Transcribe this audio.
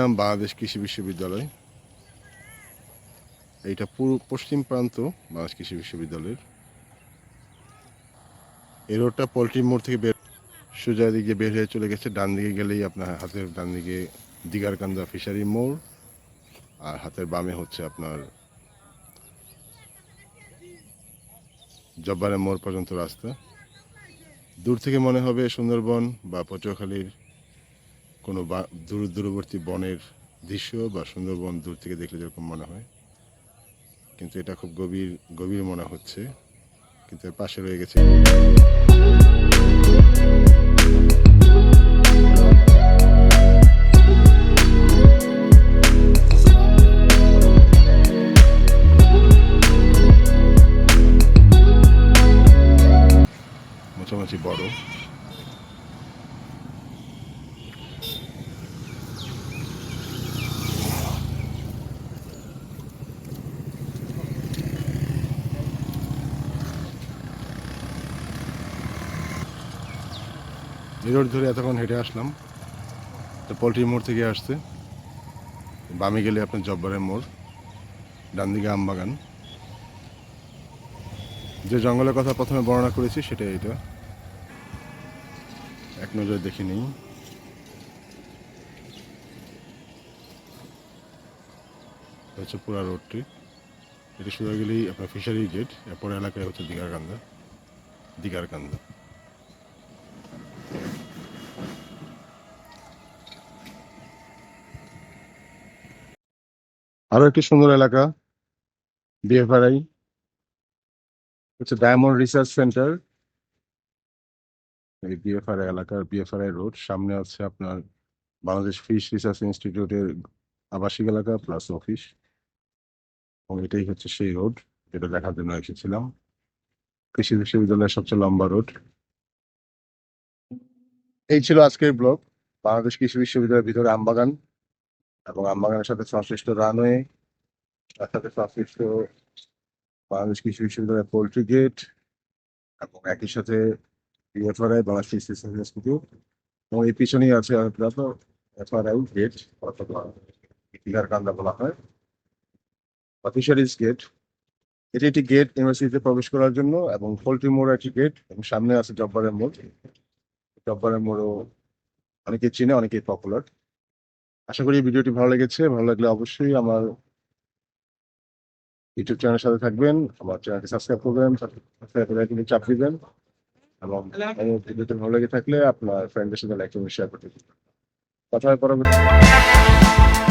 নাম বাংলাদেশ কৃষি বিশ্ববিদ্যালয়। এইটা পুরো পশ্চিম প্রান্ত বাংলাদেশ কৃষি বিশ্ববিদ্যালয়ের। এই রোডটা পোলট্রি মোড় থেকে বের সোজা দিকে বের হয়ে চলে গেছে, ডান দিকে গেলেই আপনার হাতের ডান দিকে দিগারকান্দা ফিশারি মোড়, আর হাতের বামে হচ্ছে আপনার জব্বারের মোড় পর্যন্ত রাস্তা। দূর থেকে মনে হবে সুন্দরবন বা পটুয়াখালীর কোনো দূর দূরবর্তী বনের দৃশ্য বা সুন্দরবন দূর থেকে দেখলে যেরকম মনে হয়। কিন্তু এটা খুব গভীর গভীর মনে হচ্ছে। কিন্তু এর পাশে রয়ে গেছে। মোটামুটি বড়। রোড ধরে এতক্ষণ হেঁটে আসলাম। তো পোলট্রি মোড় থেকে আসছে। বামে গেলে আপনার জব্বারের মোড় ডান দিকে আমবাগান যে জঙ্গলের কথা প্রথমে বর্ণনা করেছি সেটা এটা। এক নজরে দেখে নিই। হচ্ছে পুরা রোডটি এটা সোজা গেলেই আপনার ফিশারি গেট এরপর এলাকায় হচ্ছে দিগারকান্দা দিগারকান্দা আরও একটি সুন্দর এলাকা বিএফআরআই হচ্ছে ডায়মন্ড রিসার্চ সেন্টার এই বিএফআরআই এলাকার বিএফআরআই রোড। সামনে আছে আপনার বাংলাদেশ ফিশ রিসার্চ ইনস্টিটিউটের আবাসিক এলাকা প্লাস অফিস এবং এটাই হচ্ছে সেই রোড, যেটা দেখার জন্য এসেছিলাম। কৃষি বিশ্ববিদ্যালয়ের সবচেয়ে লম্বা রোড। এই ছিল আজকের ব্লগ। বাংলাদেশ কৃষি বিশ্ববিদ্যালয়ের ভিতরে আমবাগান এবং আমবাগানের সাথে সংশ্লিষ্ট রানওয়ে, তার সাথে সংশ্লিষ্ট বাংলাদেশ কৃষি বিশ্ববিদ্যালয়ের পোল্ট্রি গেট এবং একই সাথে এফআরআই বাংলাদেশ এবং এই পিছনেই আছে এফআরআই গেট অথবা কান্দা বলা হয়। অফিসারিজ গেট এটি একটি গেট ইউনিভার্সিটিতে প্রবেশ করার জন্য এবং পোল্ট্রি মোড় একটি গেট এবং সামনে আছে জব্বারের মোড়। জব্বারের মোড়ও অনেকে চিনে, অনেকেই পপুলার আশা করি ভিডিওটি ভালো লেগেছে। ভালো লাগলে অবশ্যই আমার ইউটিউব চ্যানেলের সাথে থাকবেন, আমার চ্যানেলটি সাবস্ক্রাইব করবেন, সাবস্ক্রাইব করে চাপ দিবেন এবং ভিডিওটি ভালো লেগে থাকলে আপনার ফ্রেন্ডদের সাথে লাইক শেয়ার করতে দিবেন কথা পরবর্তী